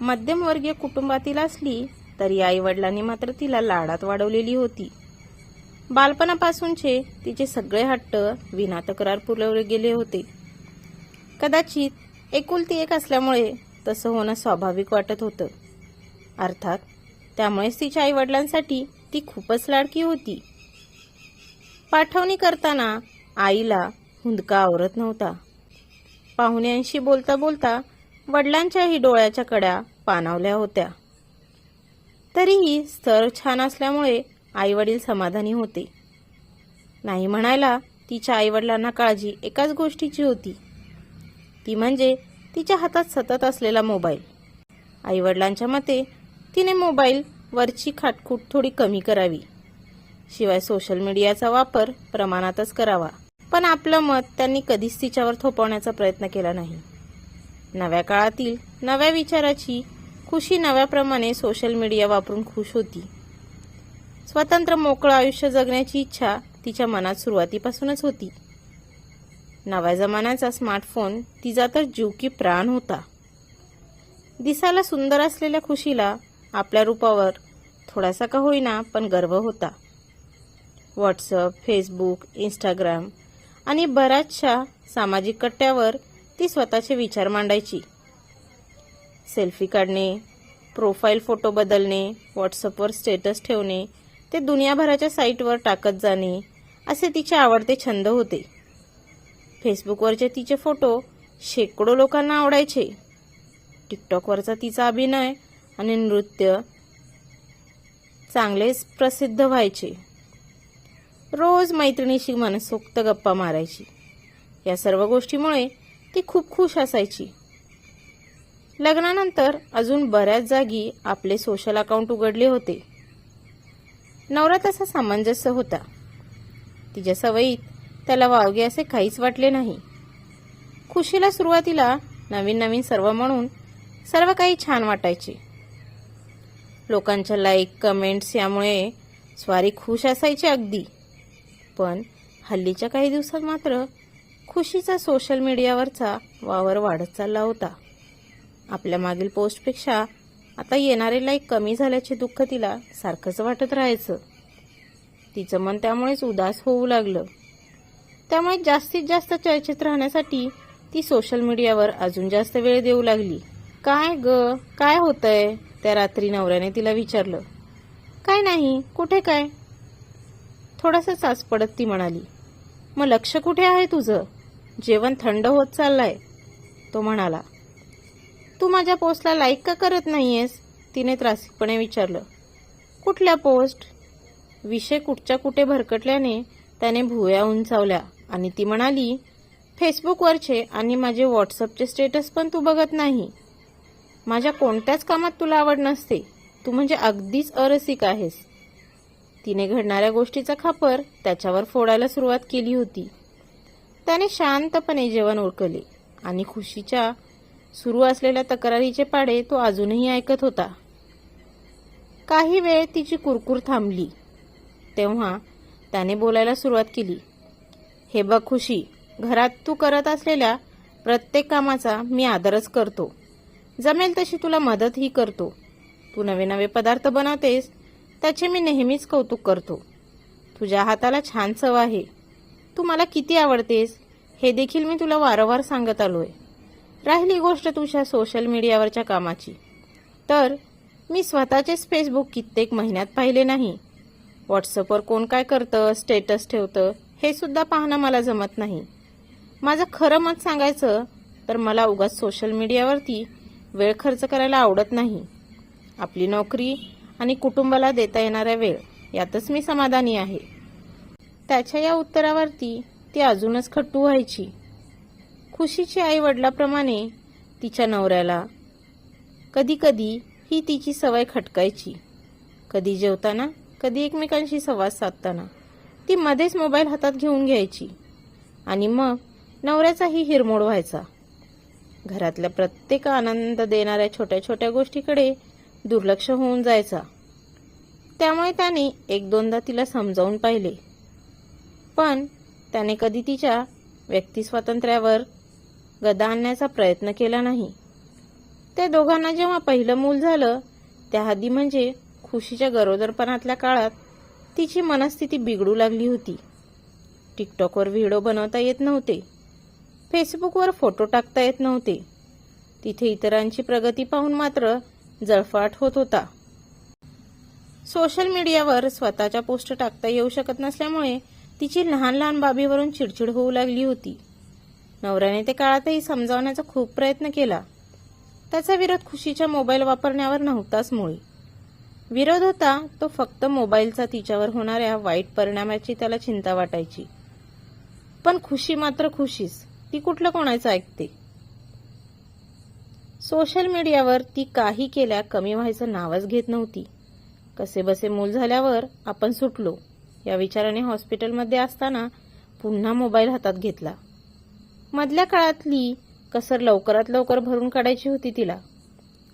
मध्यमवर्गीय कुटुंबातील असली तरी आईवडिलांनी मात्र तिला लाडात वाढवलेली होती. बालपणापासूनचे तिचे सगळे हट्ट विना तक्रार पुरवले गेले होते. कदाचित एकुलती एक असल्यामुळे तसं होणं स्वाभाविक वाटत होतं. अर्थात त्यामुळेच तिच्या आईवडिलांसाठी ती खूपच लाडकी होती. पाठवणी करताना आईला हुंदका आवरत नव्हता. पाहुण्यांशी बोलता बोलता वडिलांच्याही डोळ्याच्या कड्या पाणावल्या होत्या. तरीही स्तर छान असल्यामुळे आईवडील समाधानी होते. नाही म्हणायला तिच्या आईवडिलांना काळजी एकाच गोष्टीची होती. ती म्हणजे तिच्या हातात सतत असलेला मोबाईल. आईवडिलांच्या मते तिने मोबाईल वरची खाटखूट थोडी कमी करावी. शिवाय सोशल मीडियाचा वापर प्रमाणातच करावा. पण आपलं मत त्यांनी कधीच तिच्यावर थोपवण्याचा प्रयत्न केला नाही. नव्या काळातील नव्या विचाराची खुशी नव्याप्रमाणे सोशल मीडिया वापरून खुश होती. स्वतंत्र मोकळं आयुष्य जगण्याची इच्छा तिच्या मनात सुरुवातीपासूनच होती. नव्या जमान्याचा स्मार्टफोन तिचा तर जीव की प्राण होता. दिसायला सुंदर असलेल्या खुशीला आपल्या रूपावर थोडासा का होईना पण गर्व होता. व्हॉट्सअप फेसबुक इंस्टाग्राम आणि बऱ्याचशा सामाजिक कट्ट्यावर ती स्वतःचे विचार मांडायची. सेल्फी काढणे प्रोफाईल फोटो बदलणे व्हॉट्सअपवर स्टेटस ठेवणे ते दुनियाभराच्या साईटवर टाकत जाणे असे तिचे आवडते छंद होते. फेसबुकवरचे तिचे फोटो शेकडो लोकांना आवडायचे. टिकटॉकवरचा तिचा अभिनय आणि नृत्य चांगलेच प्रसिद्ध व्हायचे. रोज मैत्रिणीशी मनसोक्त गप्पा मारायची. या सर्व गोष्टीमुळे ती खूप खुश असायची. लग्नानंतर अजून बऱ्याच जागी आपले सोशल अकाउंट उघडले होते. नवरा तसा सामंजस्य होता. तिच्या सवयीत त्याला वावगे असे काहीच वाटले नाही. खुशीला सुरुवातीला नवीन नवीन सर्व म्हणून सर्व काही छान वाटायचे. लोकांच्या लाईक कमेंट्स यामुळे स्वारी खुश असायची अगदी. पण हल्लीच्या काही दिवसात मात्र खुशीचा सोशल मीडियावरचा वावर वाढत चालला होता. आपल्या मागील पोस्टपेक्षा आता येणारे लाईक कमी झाल्याचे दुःख तिला सारखंच वाटत राहायचं. तिचं मन त्यामुळेच उदास होऊ लागलं. त्यामुळे जास्तीत जास्त चर्चेत राहण्यासाठी ती सोशल मीडियावर अजून जास्त वेळ देऊ लागली. काय ग? काय होतंय? त्या रात्री नवऱ्याने तिला विचारलं. काय नाही. कुठे काय? थोडासा सास पडत ती म्हणाली. मग लक्ष कुठे आहे तुझं? जेवण थंड होत चाललंय तो म्हणाला. तू माझ्या पोस्टला लाईक का करत नाहीयेस? तिने त्रासिकपणे विचारलं. कुठल्या पोस्ट? विषय कुठच्या कुठे भरकटल्याने त्याने भुवया उंचावल्या आणि ती म्हणाली फेसबुकवरचे आणि माझे व्हॉट्सअपचे स्टेटस पण तू बघत नाही. माझ्या कोणत्याच कामात तुला आवड नसते. तू म्हणजे अगदीच अरसिक आहेस. तिने घडणाऱ्या गोष्टीचा खापर त्याच्यावर फोडायला सुरुवात केली होती. त्याने शांतपणे जेवण उरकले. आणि खुशीच्या सुरू असलेल्या तक्रारीचे पाडे तो अजूनही ऐकत होता. काही वेळ तिची कुरकुर थांबली. तेव्हा त्याने बोलायला सुरुवात केली. हे बघ खुशी घरात तू करत असलेल्या प्रत्येक कामाचा मी आदरच करतो. जमेल तशी तुला मदतही करतो. तू नवे नवे पदार्थ बनवतेस त्याचे मी नेहमीच कौतुक करतो. तुझ्या हाताला छान चव आहे. तू मला किती आवडतेस हे देखील मी तुला वारंवार सांगत आलोय. राहिली गोष्ट तुझ्या सोशल मीडियावरच्या कामाची. तर मी स्वतःचेच फेसबुक कित्येक महिन्यात पाहिले नाही. व्हॉट्सअपवर कोण काय करतं स्टेटस ठेवतं हे सुद्धा पाहणं मला जमत नाही. माझं खरं मत सांगायचं तर मला उगाच सोशल मीडियावरती वेळ खर्च करायला आवडत नाही. आपली नोकरी आणि कुटुंबाला देता येणारा वेळ यातच मी समाधानी आहे. त्याच्या या उत्तरावरती ती अजूनच खट्टू व्हायची. खुशीची आई वडिलाप्रमाणे तिच्या नवऱ्याला कधी कधी ही तिची सवय खटकायची. कधी जेवताना कधी एकमेकांशी संवाद साधताना ती मध्येच मोबाईल हातात घेऊन घ्यायची आणि मग नवऱ्याचाही हिरमोड व्हायचा. घरातल्या प्रत्येक आनंद देणाऱ्या छोट्या छोट्या गोष्टीकडे दुर्लक्ष होऊन जायचा. त्यामुळे त्याने एक दोनदा तिला समजावून पाहिले. पण त्याने कधी तिच्या व्यक्तिस्वातंत्र्यावर गदा आणण्याचा प्रयत्न केला नाही. त्या दोघांना जेव्हा पहिलं मूल झालं त्या आधी म्हणजे खुशीच्या गरोदरपणातल्या काळात तिची मनस्थिती बिघडू लागली होती. टिकटॉकवर व्हिडिओ बनवता येत नव्हते. फेसबुकवर फोटो टाकता येत नव्हते. तिथे इतरांची प्रगती पाहून मात्र जळफाट होत होता. सोशल मीडियावर स्वतःच्या पोस्ट टाकता येऊ शकत नसल्यामुळे तिची लहान लहान बाबीवरून चिडचिड होऊ लागली होती. नवऱ्याने ते काळातही समजावण्याचा खूप प्रयत्न केला. त्याचा विरोध खुशीच्या मोबाईल वापरण्यावर नव्हताच मुळी. विरोध होता तो फक्त मोबाईलचा तिच्यावर होणाऱ्या वाईट परिणामाची त्याला चिंता वाटायची. पण खुशी मात्र खुशीच ती कुठलं कोणाचं ऐकते? सोशल मीडियावर ती काही केल्या कमी व्हायचं नावच घेत नव्हती. कसे बसे मूल झाल्यावर आपण सुटलो. या विचाराने हॉस्पिटलमध्ये असताना पुन्हा मोबाईल हातात घेतला. मधल्या काळातली कसर लवकरात लवकर भरून काढायची होती तिला.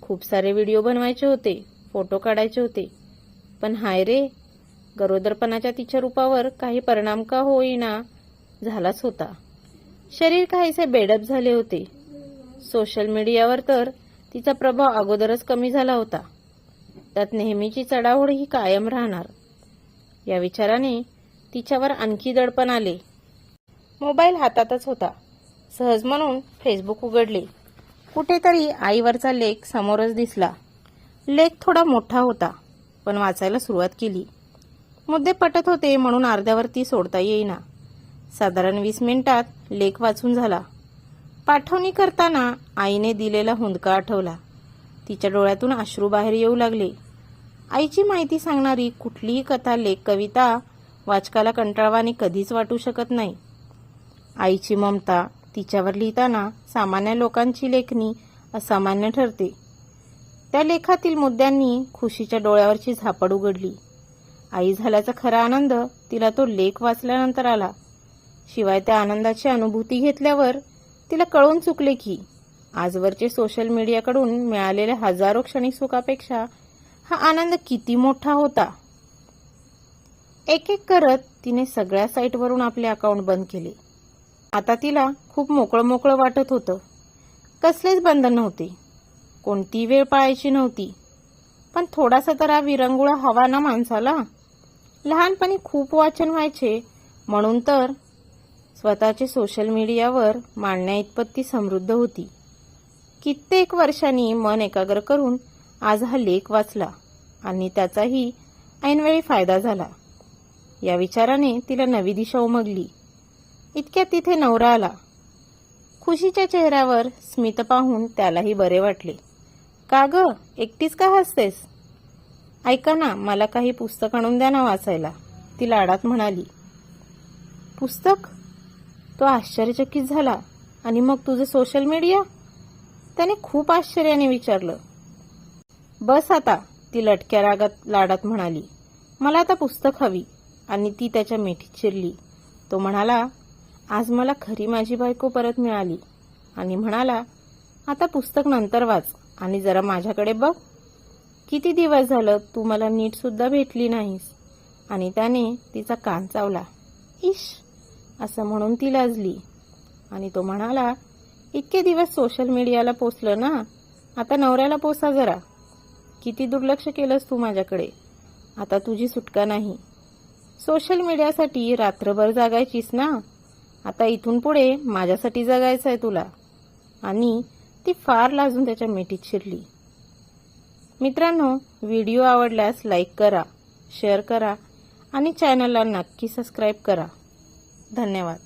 खूप सारे व्हिडिओ बनवायचे होते फोटो काढायचे होते. पण हाय रे गरोदरपणाच्या तिच्या रूपावर काही परिणाम का होईना झालाच होता. शरीर काहीसे बेडप झाले होते. सोशल मीडियावर तर तिचा प्रभाव अगोदरच कमी झाला होता. त्यात नेहमीची चढाओढ ही कायम राहणार. या विचाराने तिच्यावर आणखी दडपण आले. मोबाईल हातातच होता. सहज म्हणून फेसबुक उघडले. कुठेतरी आईवरचा लेख समोरच दिसला. लेख थोडा मोठा होता पण वाचायला सुरुवात केली. मुद्दे पटत होते म्हणून अर्ध्यावरती सोडता येईना. साधारण वीस मिनिटात लेख वाचून झाला. पाठवणी करताना आईने दिलेला हुंदका आठवला. तिच्या डोळ्यातून अश्रू बाहेर येऊ लागले. आईची माहिती सांगणारी कुठलीही कथा लेख कविता वाचकाला कंटाळवाणी कधीच वाटू शकत नाही. आईची ममता तिच्यावर लिहिताना सामान्य लोकांची लेखणी असामान्य ठरते. त्या लेखातील मुद्द्यांनी खुशीच्या डोळ्यावरची झापड उघडली. आई झाल्याचा खरा आनंद तिला तो लेख वाचल्यानंतर आला. शिवाय त्या आनंदाची अनुभूती घेतल्यावर तिला कळून चुकले की आजवरचे सोशल मीडियाकडून मिळालेल्या हजारो क्षणिक सुखापेक्षा हा आनंद किती मोठा होता. एक एक करत तिने सगळ्या साईटवरून आपले अकाउंट बंद केले. आता तिला खूप मोकळं मोकळं वाटत होतं. कसलेच बंधन नव्हते. कोणती वेळ पाळायची नव्हती. पण थोडासा तरा विरंगुळा हवा ना माणसाला लहानपणी खूप वाचन व्हायचे. म्हणून तर स्वतःचे सोशल मीडियावर मांडण्या इतपत ती समृद्ध होती. कित्येक वर्षांनी मन एकाग्र करून आज हा लेख वाचला आणि त्याचाही ऐनवेळी फायदा झाला. या विचाराने तिला नवी दिशा उमगली. इतक्यात तिथे नवरा आला. खुशीच्या चेहऱ्यावर स्मित पाहून त्यालाही बरे वाटले. का ग एकटीच का हसतेस? ऐका ना मला काही पुस्तक आणून द्या ना वाचायला ती लाडात म्हणाली. पुस्तक? तो आश्चर्यचकित झाला आणि मग तुझं सोशल मीडिया? त्याने खूप आश्चर्याने विचारलं. बस आता ती लटक्या रागात लाडात म्हणाली. मला आता पुस्तक हवी. आणि ती त्याच्या मिठीत शिरली. तो म्हणाला आज मला खरी माझी बायको परत मिळाली. आणि म्हणाला आता पुस्तक नंतर वाच आणि जरा माझ्याकडे बघ. किती दिवस झालं तू मला नीट सुद्धा भेटली नाहीस. आणि त्याने तिचा कान चावला. इश असं म्हणून ती लाजली. आणि तो म्हणाला इतके दिवस सोशल मीडियाला पोचलं ना आता नवऱ्याला पोसा जरा. किती दुर्लक्ष केलंस तू माझ्याकडे? आता तुझी सुटका नाही. सोशल मीडियासाठी रात्रभर जागायचीस ना? आता इथून पुढे माझ्यासाठी जगायचं आहे तुला. आणि ती फार लाजून त्याच्या मिठीत शिरली. मित्रांनो व्हिडिओ आवडल्यास लाईक करा शेअर करा आणि चॅनलला नक्की सबस्क्राईब करा. धन्यवाद.